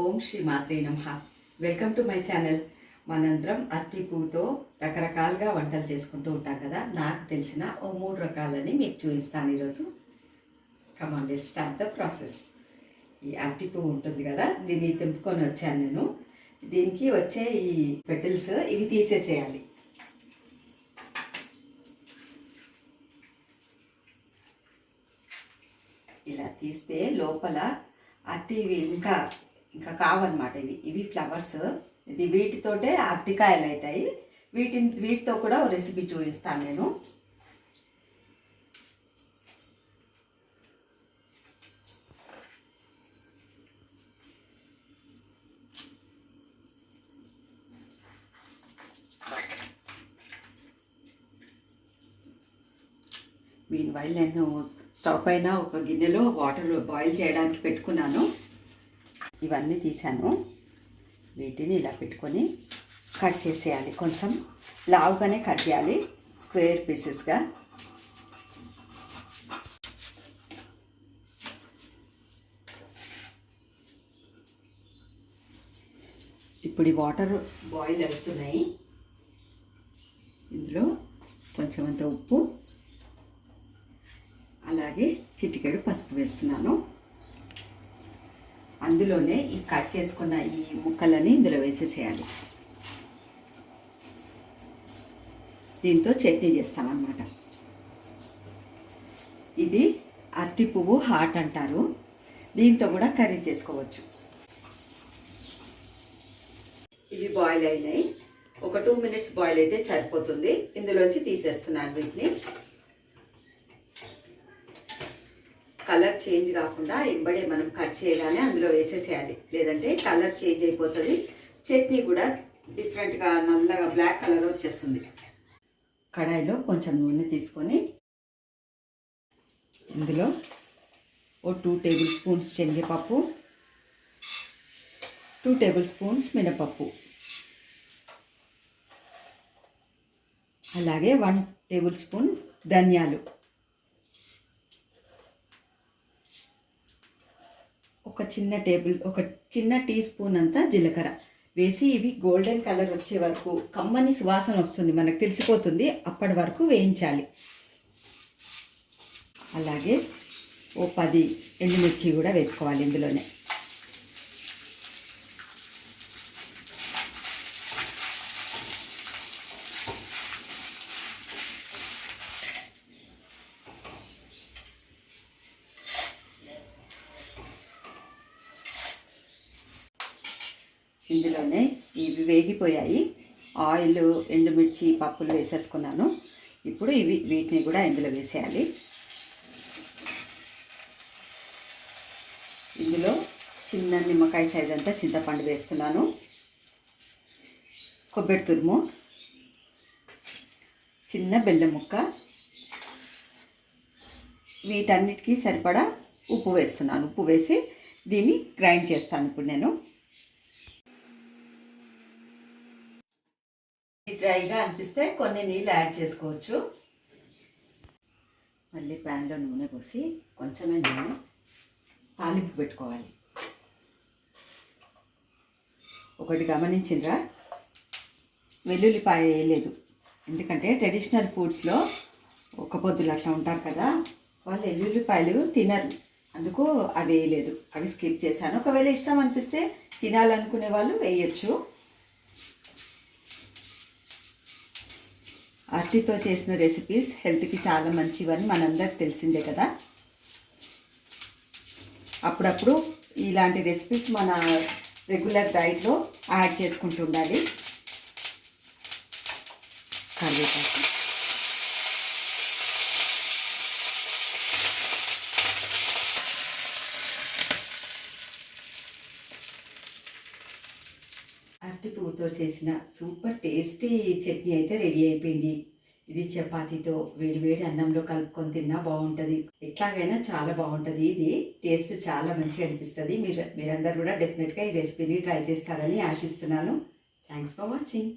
ఓం శ్రీ మాత్రే నమ. Welcome to my channel మనందరం అరటి పువ్వుతో రకరకాలుగా వంటలు చేసుకుంటూ ఉంటాం కదా. నాకు తెలిసిన ఓ మూడు రకాలని మీకు చూపిస్తాను ఈరోజు. Come on let start the process ఈ అరటి పువ్వు ఉంటుంది కదా దీన్ని తెంపుకొని వచ్చాను నేను. దీనికి వచ్చే ఈ పెటిల్స్ ఇవి తీసేసేయాలి. ఇలా తీస్తే లోపల అట్టి ఇవి ఇంకా ఇంకా కావన్నమాట ఇవి. ఇవి ఫ్లవర్స్. ఇది వీటితోటే అరటికాయలు అవుతాయి వీటిని వీటితో కూడా రెసిపీ చూపిస్తాను నేను. మీన్ వైల్ నేను స్టవ్ పైన ఒక గిన్నెలో వాటర్ బాయిల్ చేయడానికి పెట్టుకున్నాను. ఇవన్నీ తీసాను. వీటిని ఇలా పెట్టుకొని కట్ చేసేయాలి. కొంచెం లావుగానే కట్ చేయాలి. స్క్వేర్ పీసెస్గా ఇప్పుడు ఈ వాటర్ బాయిల్ అవుతున్నాయి. ఇందులో కొంచెం అంత ఉప్పు అలాగే చిటికెడు పసుపు వేస్తున్నాను. అందులోనే ఈ కట్ చేసుకున్న ఈ ముక్కలని ఇందులో వేసేసేయాలి. దీంతో చట్నీ చేస్తామన్నమాట. ఇది అరటి పువ్వు హాట్ అంటారు. దీంతో కూడా కర్రీ చేసుకోవచ్చు. ఇవి బాయిల్ అయినాయి. ఒక టూ మినిట్స్ బాయిల్ అయితే సరిపోతుంది. ఇందులోంచి తీసేస్తున్నాను వీటిని. కలర్ చేంజ్ కాకుండా ఎంబడే మనం కట్ చేయగానే అందులో వేసేసేయాలి. లేదంటే కలర్ చేంజ్ అయిపోతుంది. చట్నీ కూడా డిఫరెంట్గా నల్లగా బ్లాక్ కలర్ వచ్చేస్తుంది. కడాయిలో కొంచెం నూనె తీసుకొని ఇందులో ఓ టూ టేబుల్ స్పూన్స్ శనగపప్పు టూ టేబుల్ స్పూన్స్ మినపప్పు. అలాగే వన్ టేబుల్ స్పూన్ ధనియాలు. ఒక చిన్న టేబుల్ ఒక చిన్న టీ స్పూన్ అంతా జీలకర్ర. వేసి ఇవి గోల్డెన్ కలర్ వచ్చే వరకు కమ్మని సువాసన వస్తుంది మనకు తెలిసిపోతుంది అప్పటి వరకు వేయించాలి. అలాగే ఓ పది ఎండుమిర్చి కూడా వేసుకోవాలి ఇందులోనే. ఇందులోనే ఇవి వేగిపోయాయి. ఆయిల్ ఎండుమిర్చి పప్పులు వేసేసుకున్నాను. ఇప్పుడు ఇవి వీటిని కూడా ఇందులో వేసేయాలి. ఇందులో చిన్న నిమ్మకాయ సైజ్ అంతా చింతపండు వేస్తున్నాను. కొబ్బరి తురుము చిన్న బెల్లం ముక్క వీటన్నిటికీ సరిపడా ఉప్పు వేస్తున్నాను. ఉప్పు వేసి దీన్ని గ్రైండ్ చేస్తాను ఇప్పుడు నేను. డ్రైగా అనిపిస్తే కొన్ని నీళ్ళు యాడ్ చేసుకోవచ్చు. మళ్ళీ ప్యాన్లో నూనె పోసి కొంచెమే నూనె తాలింపు పెట్టుకోవాలి. ఒకటి గమనించిండ్రా వెల్లుల్లిపాయ వేయలేదు. ఎందుకంటే ట్రెడిషనల్ ఫుడ్స్లో ఒక పొద్దులు అట్లా ఉంటారు కదా వాళ్ళు వెల్లుల్లిపాయలు తినరు. అందుకు అవి వేయలేదు. అవి స్కిప్ చేశాను. ఒకవేళ ఇష్టం అనిపిస్తే తినాలనుకునే వాళ్ళు వేయచ్చు. అరటితో చేసిన రెసిపీస్ హెల్త్కి చాలా మంచివని మనందరికి తెలిసిందే కదా. అప్పుడప్పుడు ఇలాంటి రెసిపీస్ మన రెగ్యులర్ డైట్లో యాడ్ చేసుకుంటూ ఉండాలి. కరివేపాకు. అరటి పువ్వుతో చేసిన సూపర్ టేస్టీ చట్నీ అయితే రెడీ అయిపోయింది. ఇది చపాతీతో వేడి వేడి అన్నంలో కలుపుకొని తిన్నా బాగుంటుంది. ఎట్లాగైనా చాలా బాగుంటుంది ఇది. టేస్ట్ చాలా మంచిగా అనిపిస్తుంది. మీరు మీరందరూ కూడా డెఫినెట్గా ఈ రెసిపీని ట్రై చేస్తారని ఆశిస్తున్నాను. Thanks for watching